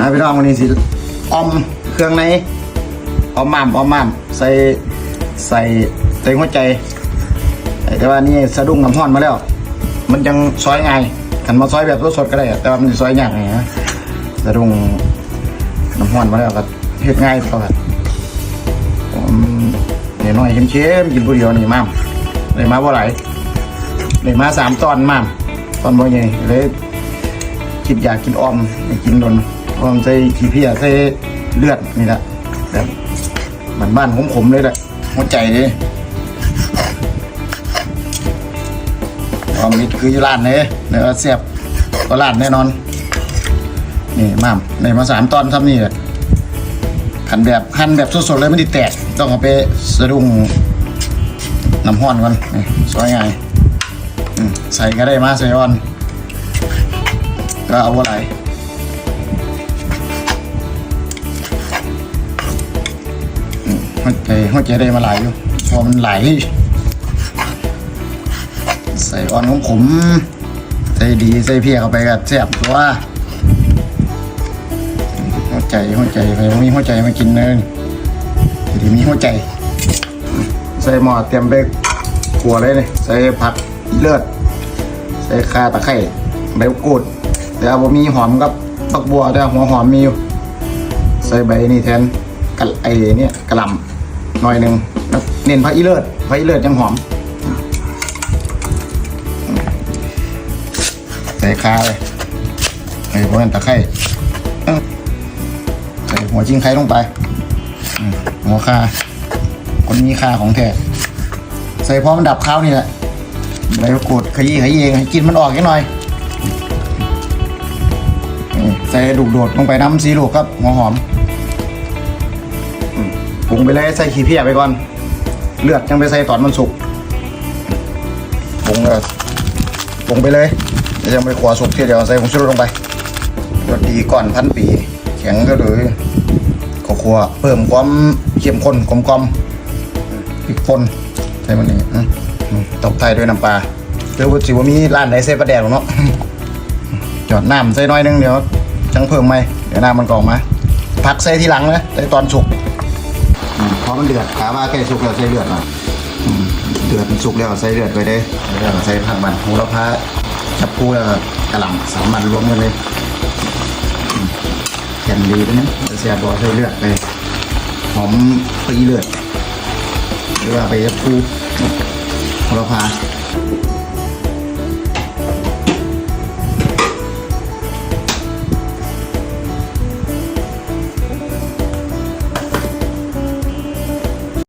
อ่าพี่น้องวันนี้สิออมเครื่องในออมหม่ำออมหม่ำใส่ใส่ใส่หัวใจ แต่ว่านี่สะดุ้งน้ำห้อนมาแล้ว มันยังซอยง่ายขันมาซอยแบบสดๆก็ได้แต่ว่ามันซอยยากไงฮะสะดุ้งน้ำห้อนมาแล้วก็เฮ็ดง่ายกว่าผมเนี่ยน้อยเค็มๆกินผู้เดียวนี่มั่มเลยมาบ่ไหลเลยมาสามตอนมั่มตอนบ่ใหญ่เลยคิดอยากกินออมกกินโดน ออมใส่ขี้เพี้ยใส่เลือดนี่แหละแบบบ้านๆขมๆเลยแหละหัวใจเลยความมิดคืออยู่ร้านเลยเนื้อเสียบก็ร้านแน่นอน นี่มามในมาสามตอนทำนี่แหละขันแบบหั่นแบบสดๆเลยไม่ได้แตกต้องเอาไปสะดุ้งน้ำห้อนก่อนนี่ซอยงามใส่ก็ได้มาใส่อ่อน ก็เอาอะไร หัวใจหัวใจได้มาหลายอยู่พอมันไหลใส่อ่อนของผมใส่ดีใส่เพียเข้าไปก็แซ่บตัวหัวใจหัวใจไปมีหัวใจมากินเลยดีมีหัวใจ ใส่หม้อเตรียมไปขัวเลยเลยใส่ผักเลือด ใส่ข่าตะไคร้ใบกูดแต่ว่าบ่มีหอมกับผักบัวแต่หัวหอมมีอยู่ ใส่ใบนี่แทนกะไอเนี่ยกระหล่ำ หน่อยหนึ่งเน้นผักอีเลือดผักอีเลือดยังหอม ใส่คาเลยใส่พวกนั้นตะไคร้ใส่หัวจิ้งไข่ลงไป หัวคาคนนี้คาของแท้ใส่พอมันดับข้าวนี่แหละใบมะกรูดขยี้ขยี้ให้กินมันออกนิดหน่อยใส่ลูกโดดลงไปน้ำซีลูกครับหัวหอม ปรุงไปเลยใส่ขี้เพี้ยไปก่อน เลือดยังไปใส่ตอนมันสุกปรุงเลยลงไปเลยยังไปขวาสุกทีเดียวใส่ผงชูรสลงไปรสดีก่อนพันปี แข็งก็เลยข้าวคั่วเพิ่มความเข้มข้นกลมกลมพริกป่นใส่มันนี่อืมอืมตบท้ายด้วยน้ำปลาเดี๋ยวสิว่ามีร้านไหนใส่ปลาแดกหรอเนาะจอดน้ำใส่น้อยนึงเดี๋ยวจังเพิ่มไหมเดี๋ยวน้ำมันกรองมาพักใส่ทีหลังนะใส่ตอนสุก มันเดือดขาว่าแก่สุกแล้วใส่เลือดมาเดือดมันสุกแล้วใส่เลือดไปได้แล้วใส่ผักมันโหระพาจับพูแล้วก็กระหล่ำสามมันรวมกันเลยอืมแข็งดีด้วยนะเสียบอใส่เลือดไปหอมปีเลือดหรือว่าไปจับพูโหระพา